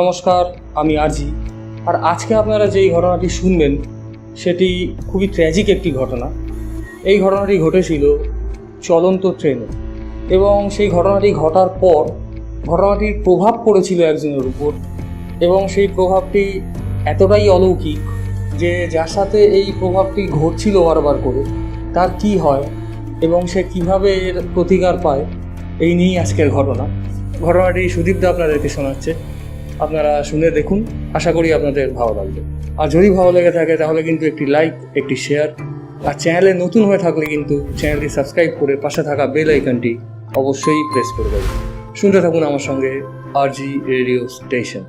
নমস্কার, আমি আরজি। আর আজকে আপনারা যেই ঘটনাটি শুনবেন, সেটি খুবই ট্র্যাজিক একটি ঘটনা। এই ঘটনাটি ঘটেছিল চলন্ত ট্রেনে এবং সেই ঘটনাটি ঘটার পর ঘটনাটির প্রভাব পড়েছিল একজনের উপর এবং সেই প্রভাবটি এতটাই অলৌকিক যে যার সাথে এই প্রভাবটি ঘটছিল বারবার করে, তার কি হয় এবং সে কীভাবে এর প্রতিকার পায়, এই নিয়েই আজকের ঘটনা। ঘটনাটি সুদীপদা আপনাদেরকে শোনাচ্ছে। আপনারা শুনে দেখুন। আশা করি আপনাদের ভালো লাগবে। আর যদি ভালো লেগে থাকে, তাহলে কিন্তু একটি লাইক একটি শেয়ার আর চ্যানেলে নতুন হয়ে থাকলে কিন্তু চ্যানেলটি সাবস্ক্রাইব করে পাশে থাকা বেল আইকনটি অবশ্যই প্রেস করে দেবেন। শুনতে থাকুন আমার সঙ্গে RJ radio station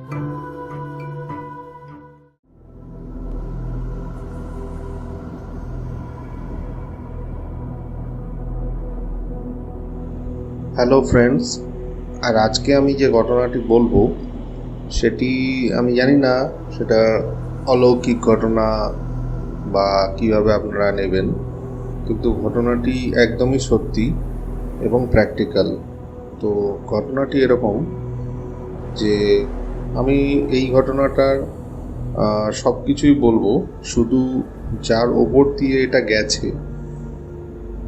hello friends আর আজকে আমি যে ঘটনাটি বলব সেটি আমি জানি না, সেটা অলৌকিক ঘটনা বা কীভাবে আপনারা নেবেন, কিন্তু ঘটনাটি একদমই সত্যি এবং প্র্যাকটিক্যাল তো ঘটনাটি এরকম যে আমি এই ঘটনাটার সব কিছুই বলব, শুধু যার ওপর দিয়ে এটা গেছে,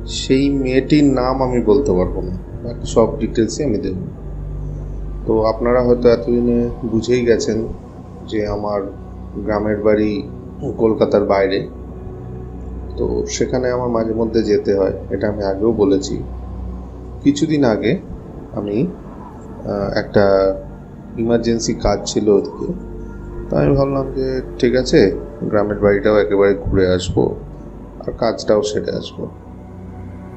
সেই মেয়েটির নাম আমি বলতে পারব না। বাকি সব ডিটেলসই আমি দেব। তো আপনারা হয়তো এতদিনে বুঝেই গেছেন যে আমার গ্রামের বাড়ি কলকাতার বাইরে। তো সেখানে আমার মাঝে মধ্যে যেতে হয়, এটা আমি আগেও বলেছি। কিছুদিন আগে আমি একটা ইমার্জেন্সি কাজ ছিল ওদিকে। তো আমি ভাবলাম যে ঠিক আছে, গ্রামের বাড়িটাও একেবারে ঘুরে আসব আর কাজটাও সেরে আসব।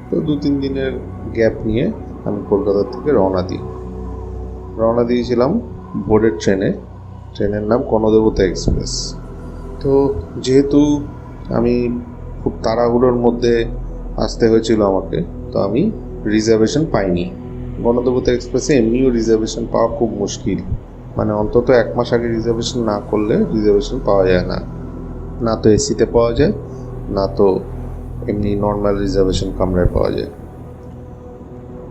তো দু তিন দিনের গ্যাপ নিয়ে আমি কলকাতা থেকে রওনা দিই। রওনা দিয়েছিলাম বোর্ডের ট্রেনে। ট্রেনের নাম কনদেবতা এক্সপ্রেস। তো যেহেতু আমি খুব তাড়াহুড়োর মধ্যে আসতে হয়েছিল আমাকে, তো আমি রিজার্ভেশন পাইনি। গণদেবতা এক্সপ্রেসে এমনিও রিজার্ভেশন পাওয়া খুব মুশকিল। মানে অন্তত এক মাস আগে রিজার্ভেশন না করলে রিজার্ভেশন পাওয়া যায় না। না তো এসিতে পাওয়া যায়, না তো এমনি নর্মাল রিজার্ভেশন কামরায় পাওয়া যায়।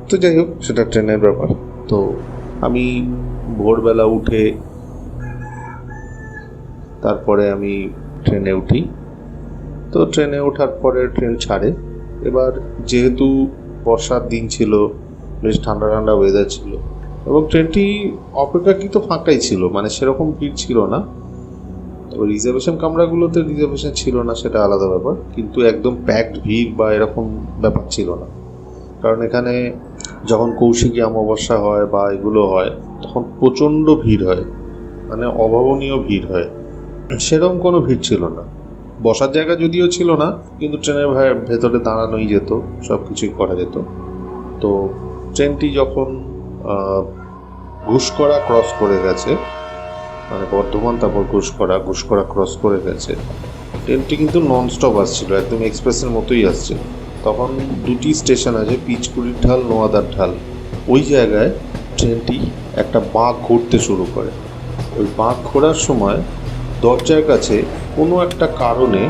তো যাই হোক, সেটা ট্রেনের ব্যাপার। তো আমি ভোরবেলা উঠে তারপরে আমি ট্রেনে উঠি। তো ট্রেনে ওঠার পরে ট্রেন ছাড়ে। এবার যেহেতু বর্ষার দিন ছিল, বেশ ঠান্ডা ঠান্ডা ওয়েদার ছিল এবং ট্রেনটি অপেক্ষাকৃত ফাঁকাই ছিল মানে সেরকম ভিড় ছিল না। তো রিজার্ভেশন কামরাগুলোতে রিজার্ভেশন ছিল না, সেটা আলাদা ব্যাপার। কিন্তু একদম প্যাকড ভিড় বা এরকম ব্যাপার ছিল না। কারণ এখানে যখন কৌশিকী অমাবস্যা হয় বা এগুলো হয়, তখন প্রচণ্ড ভিড় হয় মানে অভাবনীয় ভিড় হয়। সেরকম কোনো ভিড় ছিল না। বসার জায়গা যদিও ছিল না, কিন্তু ট্রেনের ভেতরে দাঁড়ানোই যেত সব কিছুই করা যেত। তো ট্রেনটি যখন ঘুষকরা ক্রস করে গেছে মানে বর্ধমান, তারপর ঘুষকরা ঘুষকরা ক্রস করে গেছে, ট্রেনটি কিন্তু নন স্টপ আসছিল, একদম এক্সপ্রেসের মতোই আসছে। তখন দুটি স্টেশন আছে, পিচকুড়ির ঢাল, নোয়াদার ঢাল। ওই জায়গায় ট্রেনটি একটা বাঁক ঘুরতে শুরু করে। ওই বাঁক ঘোরার সময় দরজার কাছে কোনো একটা কারণে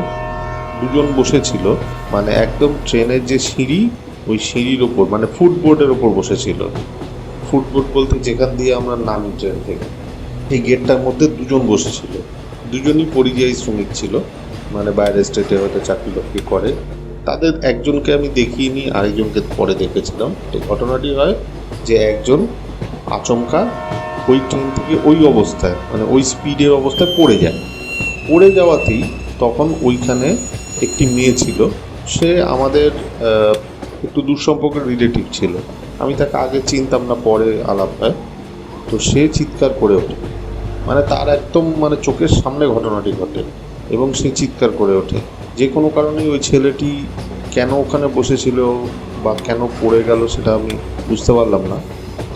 দুজন বসেছিল মানে একদম ট্রেনের যে সিঁড়ি, ওই সিঁড়ির ওপর মানে ফুটবোর্ডের ওপর বসেছিল। ফুটবোর্ড বলতে যেখান দিয়ে আমরা নামি ট্রেন থেকে। এই গেটটার মধ্যে দুজন বসেছিল। দুজনই পরিযায়ী শ্রমিক ছিল মানে বাইরের স্টেটে হয়তো চাকরি বাকরি করে। তাদের একজনকে আমি দেখিনি, আরেকজনকে পরে দেখেছিলাম। তো ঘটনাটি হয় যে একজন আচমকা ওই ট্রেন থেকে ওই অবস্থায় মানে ওই স্পিডের অবস্থায় পড়ে যায়। পড়ে যাওয়াতেই তখন ওইখানে একটি মেয়ে ছিল। সে আমাদের একটু দুঃসম্পর্কের রিলেটিভ ছিল। আমি তাকে আগে চিনতাম না, পরে আলাপ হয়। তো সে চিৎকার করে ওঠে। মানে তার একদম মানে চোখের সামনে ঘটনাটি ঘটে এবং সে চিৎকার করে ওঠে। যে কোনো কারণেই ওই ছেলেটি কেন ওখানে বসেছিল বা কেন পড়ে গেল সেটা আমি বুঝতে পারলাম না।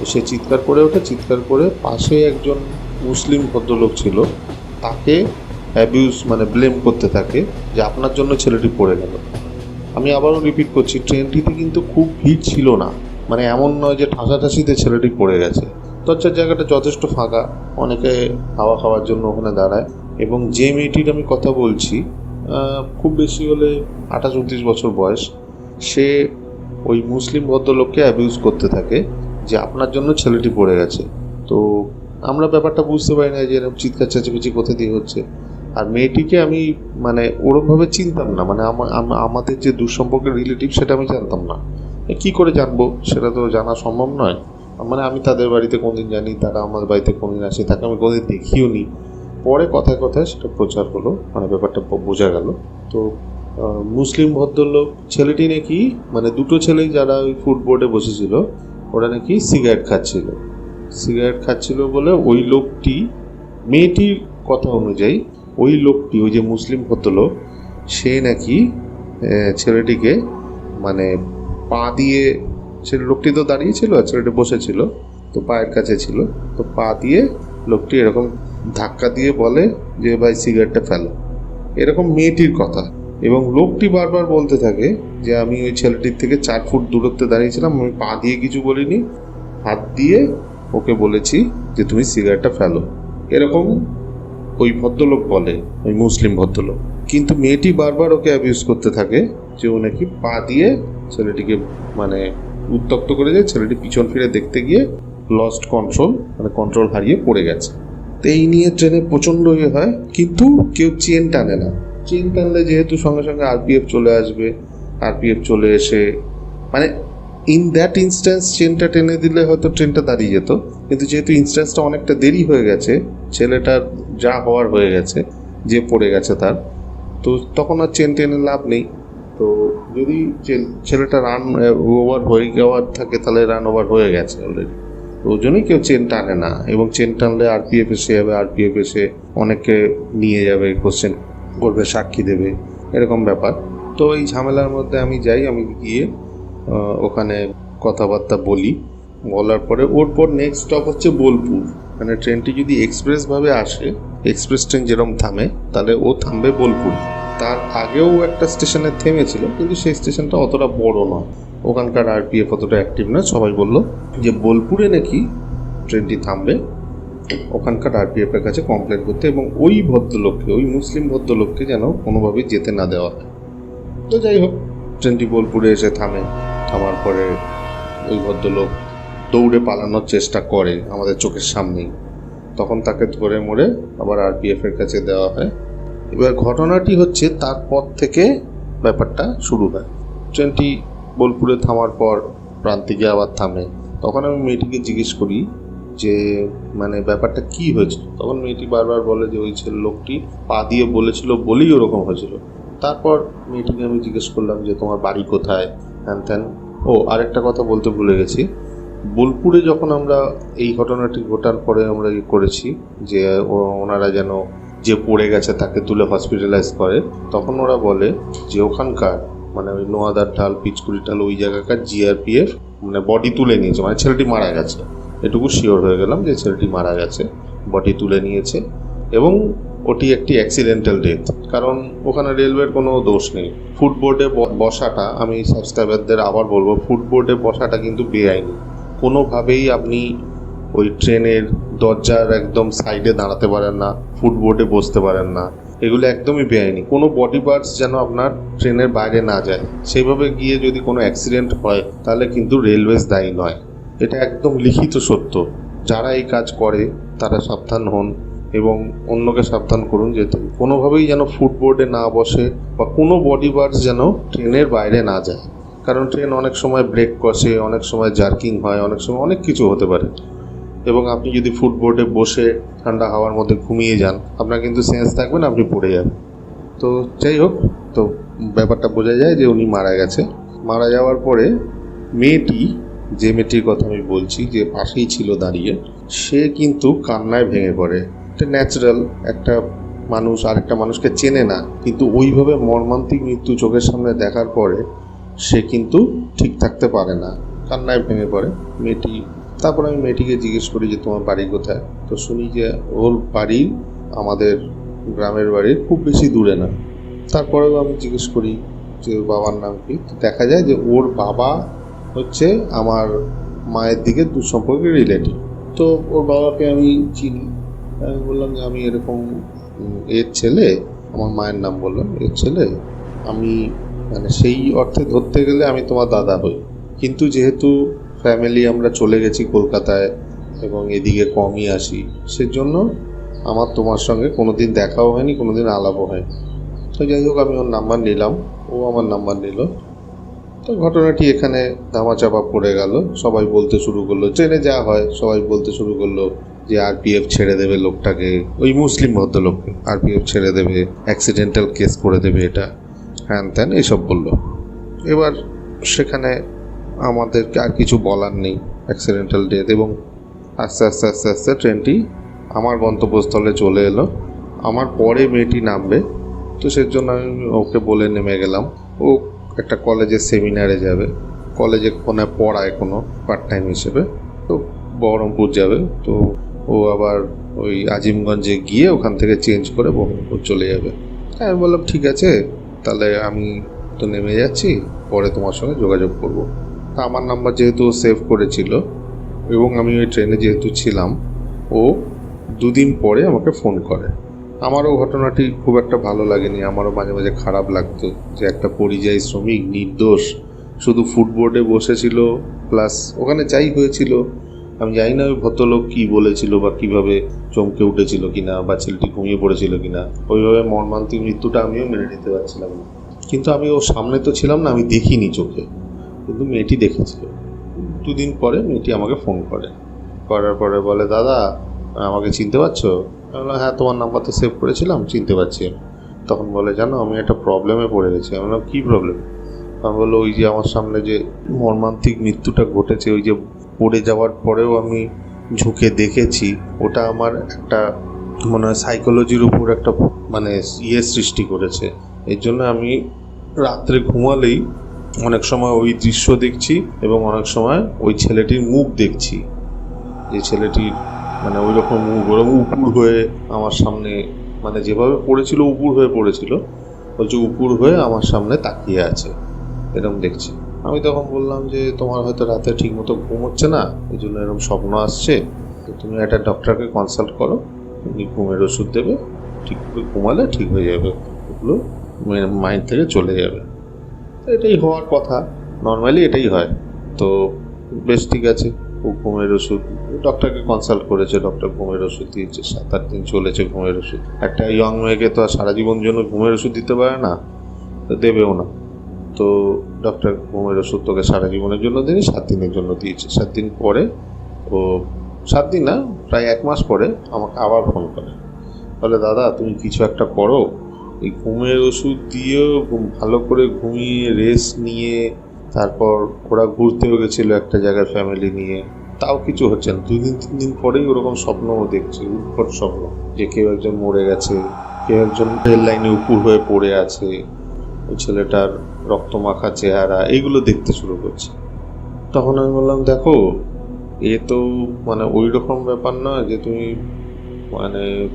তো সে চিৎকার করে ওঠে, চিৎকার করে পাশে একজন মুসলিম ভদ্রলোক ছিল, তাকে অ্যাবিউজ মানে ব্লেম করতে থাকে যে আপনার জন্য ছেলেটি পড়ে গেল। আমি আবারও রিপিট করছি ট্রেনটিতে কিন্তু খুব ভিড় ছিল না। মানে এমন নয় যে ঠাসাঠাসিতে ছেলেটি পড়ে গেছে। দরজার জায়গাটা যথেষ্ট ফাঁকা, অনেকে হাওয়া খাওয়ার জন্য ওখানে দাঁড়ায়। এবং যে মেয়েটির আমি কথা বলছি খুব বেশি হলে আঠাশ, উনত্রিশ বছর বয়স, সে ওই মুসলিম ভদ্রলোককে অ্যাবিউজ করতে থাকে যে আপনার জন্য ছেলেটি পড়ে গেছে। তো আমরা ব্যাপারটা বুঝতে পারি না যে এরকম চিৎকার চেঁচামেচি কোথা দিয়ে হচ্ছে। আর মেয়েটিকে আমি মানে ওরমভাবে চিনতাম না মানে আমা- আমা- আমাদের যে দুঃসম্পর্কের রিলেটিভ সেটা আমি জানতাম না। কি করে জানব? সেটা তো জানা সম্ভব নয়। মানে আমি তাদের বাড়িতে কোনদিন জানি তারা আমার বাড়িতে কোনদিন আসে, তাকে আমি কোনদিন দেখিও নি পরে কথায় কথায় সেটা প্রচার হলো মানে ব্যাপারটা বোঝা গেল। তো মুসলিম ভদ্রলোক ছেলেটি নাকি মানে দুটো ছেলেই যারা ওই ফুড বোর্ডে বসেছিল, ওরা নাকি সিগারেট খাচ্ছিল। সিগারেট খাচ্ছিল বলে ওই লোকটি, মেয়েটির কথা অনুযায়ী ওই লোকটি, ওই যে মুসলিম ভদ্রলোক, সে নাকি ছেলেটিকে মানে পা দিয়ে ছেলে লোকটি তো দাঁড়িয়েছিল আর ছেলেটি বসেছিল তো পায়ের কাছে ছিল, তো পা দিয়ে লোকটি এরকম ধাক্কা দিয়ে বলে যে, ভাই, সিগারেটটা ফেলো। এরকম মেয়েটির কথা। এবং লোকটি বারবার বলতে থাকে যে, আমি ওই ছেলেটির থেকে চার ফুট দূরত্বে দাঁড়িয়েছিলাম, আমি পা দিয়ে কিছু বলিনি। হাত দিয়ে ওকে বলেছি যে, তুমি সিগারেটটা ফেলো। এরকম ওই ভদ্রলোক বলে, ওই মুসলিম ভদ্রলোক। কিন্তু মেয়েটি বারবার ওকে অ্যাবিউজ করতে থাকে যে, ও নাকি পা দিয়ে ছেলেটিকে মানে উত্তক্ত করে যায় ছেলেটি পিছন ফিরে দেখতে গিয়ে লস্ট কন্ট্রোল মানে কন্ট্রোল হারিয়ে পড়ে গেছে। তো এই নিয়ে ট্রেনে প্রচণ্ড ইয়ে হয়, কিন্তু কেউ চেন টানে না। চেন টানলে যেহেতু সঙ্গে সঙ্গে আরপিএফ চলে আসবে আরপিএফ চলে এসে মানে ইন দ্যাট ইনস্ট্যান্স চেনটা টেনে দিলে হয়তো ট্রেনটা দাঁড়িয়ে যেত, কিন্তু যেহেতু ইনস্ট্যান্সটা অনেকটা দেরি হয়ে গেছে, ছেলেটার যা হওয়ার হয়ে গেছে, যে পড়ে গেছে তার, তো তখন আর চেন টেনে লাভ নেই। তো যদি ছেলেটা রান ওভার হয়ে যাওয়ার থাকে, তাহলে রান ওভার হয়ে গেছে অলরেডি ওই জন্যই কেউ চেন টানে না এবং চেন টানলে আরপিএফ এসে যাবে আরপিএফ এসে অনেককে নিয়ে যাবে কোশ্চেন করবে, সাক্ষী দেবে, এরকম ব্যাপার। তো এই ঝামেলার মধ্যে আমি যাই, আমি গিয়ে ওখানে কথাবার্তা বলি। বলার পরে ওর পর নেক্সট স্টপ হচ্ছে বোলপুর। মানে ট্রেনটি যদি এক্সপ্রেসভাবে আসে এক্সপ্রেস ট্রেন যেরকম থামে, তাহলে ও থামবে বোলপুর। তার আগেও একটা স্টেশনে থেমেছিল, কিন্তু সেই স্টেশনটা অতটা বড় নয়। ওখানকার আরপিএফ অতটা অ্যাক্টিভ নয়, সবাই বলল যে বোলপুরে নাকি ট্রেনটি থামবে। ওখানকার আরপিএফ এর কাছে কমপ্লেন করতে এবং ওই ভদ্রলোককে, ওই মুসলিম ভদ্রলোককে যেন কোনোভাবেই যেতে না দেওয়া হয়। তো যাই হোক, ট্রেনটি বোলপুরে এসে থামে। থামার পরে ওই ভদ্রলোক দৌড়ে পালানোর চেষ্টা করে আমাদের চোখের সামনেই। তখন তাকে ধরে মরে আবার আরপিএফ এর কাছে দেওয়া হয়। এবার ঘটনাটি হচ্ছে তারপর থেকে ব্যাপারটা শুরু হয়। ট্রেনটি বোলপুরে থামার পর প্রান্তিকে আবার থামে। তখন আমি মেয়েটিকে জিজ্ঞেস করি যে মানে ব্যাপারটা কি হয়েছিল? তখন মেয়েটি বারবার বলে যে, ওই ছেলে লোকটি পা দিয়ে বলেছিল বলেই ওরকম হয়েছিল। তারপর মেয়েটিকে আমি জিজ্ঞেস করলাম যে, তোমার বাড়ি কোথায়? হ্যান ত্যান। ও, আরেকটা কথা বলতে ভুলে গেছি। বোলপুরে যখন আমরা এই ঘটনাটি ঘটার পরে আমরা ইয়ে করেছি যে ওনারা যেন যে পড়ে গেছে তাকে তুলে হসপিটালাইজ করে, তখন ওরা বলে যে ওখানকার মানে ওই নোয়াদার ঢাল পিচকুড়ি ঢাল, ওই জায়গাকার জিআরপিএফ মানে বডি তুলে নিয়েছে। মানে ছেলেটি মারা গেছে। এটুকু শিওর হয়ে গেলাম যে ছেলেটি মারা গেছে বডি তুলে নিয়েছে। এবং ওটি একটি অ্যাক্সিডেন্টাল ডেথ কারণ ওখানে রেলওয়ের কোনো দোষ নেই। ফুটবোর্ডে বসাটা, আমি সাবস্ক্রাইবারদের আবার বলব ফুটবোর্ডে বসাটা কিন্তু বেআইনি। কোনোভাবেই আপনি ওই ট্রেনের দরজার একদম সাইডে দাঁড়াতে পারেন না। ফুটবোর্ডে বসতে পারেন না। এগুলো একদমই বেআইনি। কোনো বডি পার্টস যেন আপনার ট্রেনের বাইরে না যায়। সেইভাবে গিয়ে যদি কোনো অ্যাক্সিডেন্ট হয়, তাহলে কিন্তু রেলওয়েজ দায়ী নয়। এটা একদম লিখিত সত্য। যারা এই কাজ করে, তারা সাবধান হন এবং অন্যকে সাবধান করুন যে কোনোভাবেই যেন ফুটবোর্ডে না বসে বা কোনো বডি পার্টস যেন ট্রেনের বাইরে না যায়। কারণ ট্রেন অনেক সময় ব্রেক কষে, অনেক সময় জার্কিং হয়, অনেক সময় অনেক কিছু হতে পারে। এবং আপনি যদি ফুটবোর্ডে বসে ঠান্ডা হাওয়ার মধ্যে ঘুমিয়ে যান, আপনার কিন্তু সেন্স থাকবে না আপনি পড়ে যাবেন। তো যাই হোক, তো ব্যাপারটা বোঝা যায় যে উনি মারা গেছে। মারা যাওয়ার পরে মেয়েটি, যে মেয়েটির কথা আমি বলছি, যে পাশেই ছিল দাঁড়িয়ে, সে কিন্তু কান্নায় ভেঙে পড়ে। এটা ন্যাচারাল একটা মানুষ, আরেকটা মানুষকে চেনে না, কিন্তু ওইভাবে মর্মান্তিক মৃত্যু চোখের সামনে দেখার পরে সে কিন্তু ঠিক থাকতে পারে না, কান্নায় ভেঙে পড়ে। মেয়েটি তারপর আমি মেয়েটিকে জিজ্ঞেস করি যে, তোমার বাড়ি কোথায়? তো শুনি যে, ওর বাড়ি আমাদের গ্রামের বাড়ির খুব বেশি দূরে না। তারপরেও আমি জিজ্ঞেস করি যে, ওর বাবার নাম কি? তো দেখা যায় যে, ওর বাবা হচ্ছে আমার মায়ের দিকে দু সম্পর্কে রিলেটিভ তো ওর বাবাকে আমি চিনি। আমি বললাম যে, আমি এরকম এর ছেলে, আমার মায়ের নাম বললাম, এর ছেলে, আমি মানে সেই অর্থে ধরতে গেলে আমি তোমার দাদা হই। কিন্তু যেহেতু ফ্যামিলি আমরা চলে গেছি কলকাতায় এবং এদিকে কমই আসি। সেজন্য আমার তোমার সঙ্গে কোনো দিন দেখাও হয়নি কোনো দিন আলাপও হয়নি। তো যাই হোক, আমি ওর নাম্বার নিলাম। ও আমার নাম্বার নিল। তো ঘটনাটি এখানে ধামাচাপা পড়ে গেল। সবাই বলতে শুরু করল, ট্রেনে যা হয়। সবাই বলতে শুরু করল যে, আরপিএফ ছেড়ে দেবে লোকটাকে। ওই মুসলিম ভদ্রলোককে, আরপিএফ ছেড়ে দেবে অ্যাক্সিডেন্টাল কেস করে দেবে এটা। হ্যান ত্যান এইসব বলল এবার সেখানে আমাদেরকে আর কিছু বলার নেই অ্যাক্সিডেন্টাল ডেথ এবং আস্তে আস্তে আস্তে আস্তে ট্রেনটি আমার গন্তব্যস্থলে চলে এলো। আমার পরে মেয়েটি নামবে, তো সেজন্য আমি ওকে বলে নেমে গেলাম। ও একটা কলেজের সেমিনারে যাবে। কলেজে কোনো পড়ায় কোনো পার্ট টাইম হিসেবে। তো বহরমপুর যাবে, তো ও আবার ওই আজিমগঞ্জে গিয়ে ওখান থেকে চেঞ্জ করে বহরমপুর চলে যাবে। হ্যাঁ আমি বললাম, ঠিক আছে, তাহলে আমি তো নেমে যাচ্ছি, পরে তোমার সঙ্গে যোগাযোগ করব। তা আমার নাম্বার যেহেতু ও সেভ করেছিল এবং আমি ওই ট্রেনে যেহেতু ছিলাম, ও দুদিন পরে আমাকে ফোন করে। আমারও ঘটনাটি খুব একটা ভালো লাগেনি, আমারও মাঝে মাঝে খারাপ লাগতো যে একটা পরিযায়ী শ্রমিক নির্দোষ শুধু ফুটবোর্ডে বসেছিল প্লাস ওখানে যাই হয়েছিল, আমি জানি না ওই ভদ্রলোক কী বলেছিল বা কীভাবে চমকে উঠেছিল কিনা বা ছেলেটি ঘুমিয়ে পড়েছিল কিনা, ওইভাবে মর্মান্তিক মৃত্যুটা আমিও মেনে নিতে পারছিলাম না। কিন্তু আমি ওর সামনে তো ছিলাম না, আমি দেখিনি চোখে। কিন্তু মেয়েটি দেখেছিল। দুদিন পরে মেয়েটি আমাকে ফোন করে। করার পরে বলে, দাদা, আমাকে চিনতে পারছ? আমি বললাম হ্যাঁ তোমার নাম্বার তো সেভ করেছিলাম, চিনতে পারছি আমি। তখন বলে, জানো, আমি একটা প্রবলেমে পড়ে গেছি। আমি বললাম, কী প্রবলেম আমি বলল, ওই যে আমার সামনে যে মর্মান্তিক মৃত্যুটা ঘটেছে, ওই যে পড়ে যাওয়ার পরেও আমি ঝুঁকে দেখেছি, ওটা আমার একটা মনে হয় সাইকোলজির উপর একটা মানে ইয়ে সৃষ্টি করেছে। এর জন্য আমি রাত্রে ঘুমালেই অনেক সময় ওই দৃশ্য দেখছি এবং অনেক সময় ওই ছেলেটির মুখ দেখছি। যে ছেলেটির মানে ওই রকম মুখ, ওরকম উপুর হয়ে আমার সামনে মানে যেভাবে পড়েছিল উপুর হয়ে পড়েছিল, বলছে উপুর হয়ে আমার সামনে তাকিয়ে আছে, এরকম দেখছি। আমি তখন বললাম যে, তোমার হয়তো রাতে ঠিকমতো ঘুম হচ্ছে না, এই জন্য এরকম স্বপ্ন আসছে, তো তুমি একটা ডক্টরকে কনসাল্ট করো, উনি ঘুমের ওষুধ দেবে, ঠিক করে ঘুমালে ঠিক হয়ে যাবে ওগুলো মাইন্ড থেকে চলে যাবে। এটাই হওয়ার কথা। নর্মালি এটাই হয়। তো বেশ ঠিক আছে ও ঘুমের ওষুধ। ডক্টরকে কনসাল্ট করেছে ডক্টর ঘুমের ওষুধ দিয়েছে সাত আট দিন চলেছে ঘুমের ওষুধ। একটা ইয়ং মেয়েকে তো আর সারা জীবন জন্য ঘুমের ওষুধ দিতে পারে না দেবেও না। তো ডক্টর ঘুমের ওষুধ তোকে সারা জীবনের জন্য দিনি সাত দিনের জন্য দিয়েছে। সাত দিন পরে ও, সাত দিন না, প্রায় এক মাস পরে আমাকে আবার ফোন করে। বলে, দাদা, তুমি কিছু একটা করো এই ঘুমের ওষুধ দিয়েও ভালো করে ঘুমিয়ে রেস্ট নিয়ে, তারপর ওরা ঘুরতেও গেছিল একটা জায়গায় ফ্যামিলি নিয়ে। তাও কিছু হচ্ছে না। দুই দিন, তিন দিন পরেই ওরকম স্বপ্ন ও দেখছে উৎকট স্বপ্ন যে কেউ একজন মরে গেছে, কেউ একজন রেল লাইনে উপুর হয়ে পড়ে আছে, ওই ছেলেটার রক্তমাখা চেহারা এইগুলো দেখতে শুরু করছে। তখন আমি বললাম, দেখো, এ তো মানে ওই রকম ব্যাপার না যে তুমি মানে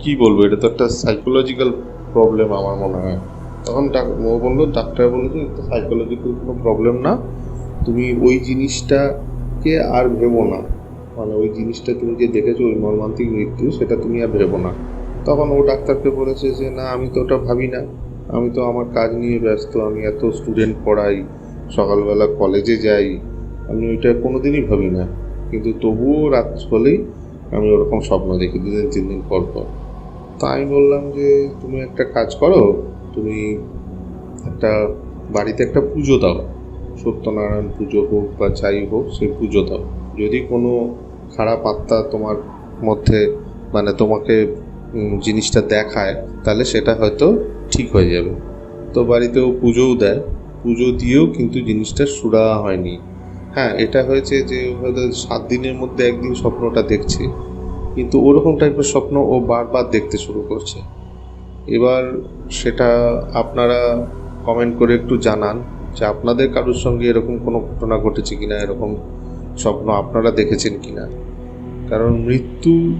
কি বলব, এটা তো একটা সাইকোলজিক্যাল প্রবলেম আমার মনে হয়। তখন ও বলল, ডাক্তার বলল যে সাইকোলজিক্যাল কোনো প্রবলেম না। তুমি ওই জিনিসটাকে আর ভেবো না। মানে ওই জিনিসটা তুমি যে দেখেছ, ওই মর্মান্তিক মৃত্যু, সেটা তুমি আর ভেবো না। তখন ও ডাক্তারকে বলেছে যে, না, আমি তো ওটা ভাবি না। আমি তো আমার কাজ নিয়ে ব্যস্ত। আমি এত স্টুডেন্ট পড়াই, সকালবেলা কলেজে যাই। আমি ওইটা কোনোদিনই ভাবি না। কিন্তু তবুও রাত হলেই আমি ওরকম স্বপ্ন দেখি, দুদিন তিন দিন পর পর। তা আমি বললাম যে, তুমি একটা কাজ করো, তুমি একটা বাড়িতে একটা পুজো দাও। সত্যনারায়ণ পুজো হোক বা যাই হোক সেই পুজো দাও। যদি কোনো খারাপ আত্মা তোমার মধ্যে মানে তোমাকে জিনিসটা দেখায়, তাহলে সেটা হয়তো ঠিক হয়ে যাবে। তো বাড়িতেও পুজোও দেয়। পুজো দিয়েও কিন্তু জিনিসটা সুরা হয়নি। হ্যাঁ এটা হয়েছে যে, হয়তো সাত দিনের মধ্যে একদিন স্বপ্নটা দেখছে। কিন্তু ওরকম টাইপের স্বপ্ন ও বারবার দেখতে শুরু করছে। এবার সেটা আপনারা কমেন্ট করে একটু জানান যে আপনাদের কারোর সঙ্গে এরকম কোনো ঘটনা ঘটেছে কিনা, এরকম স্বপ্ন আপনারা দেখেছেন কিনা। কারণ মৃত্যু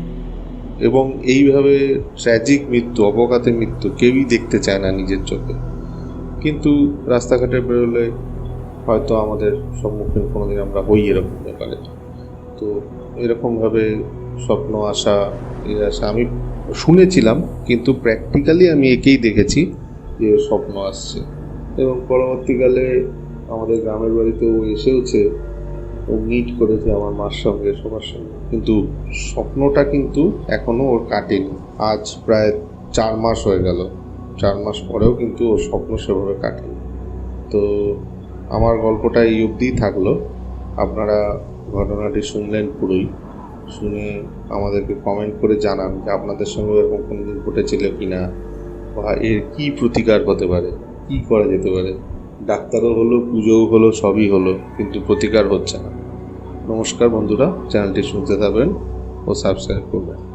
এবং এইভাবে ট্র্যাজিক মৃত্যু অবকাতে মৃত্যু কেউই দেখতে চায় না নিজের চোখে। কিন্তু রাস্তাঘাটে বেরোলে হয়তো আমাদের সম্মুখীন কোনোদিন আমরা হই এরকম ব্যাপারে। তো এরকমভাবে স্বপ্ন এ আসা আমি শুনেছিলাম, কিন্তু প্র্যাকটিক্যালি আমি একেই দেখেছি যে স্বপ্ন আসছে। এবং পরবর্তীকালে আমাদের গ্রামের বাড়িতেও এসেওছে, ও মিট করেছে আমার মার সঙ্গে, সবার সঙ্গে। কিন্তু স্বপ্নটা কিন্তু এখনও ওর কাটেনি। আজ প্রায় চার মাস হয়ে গেল। চার মাস পরেও কিন্তু ওর স্বপ্ন সেভাবে কাটেনি। তো আমার গল্পটা এই অবধিই থাকল। আপনারা ঘটনাটি শুনলেন পুরোই। শুনে আমাদেরকে কমেন্ট করে জানান যে আপনাদের সঙ্গে এরকম কোনো দিন ঘটেছিল কি না বা এর কী প্রতিকার হতে পারে, কি করা যেতে পারে। ডাক্তারও হলো, পুজোও হলো, সবই হলো, কিন্তু প্রতিকার হচ্ছে না। নমস্কার বন্ধুরা, চ্যানেলটি শুনতে থাকবেন ও সাবস্ক্রাইব করবেন।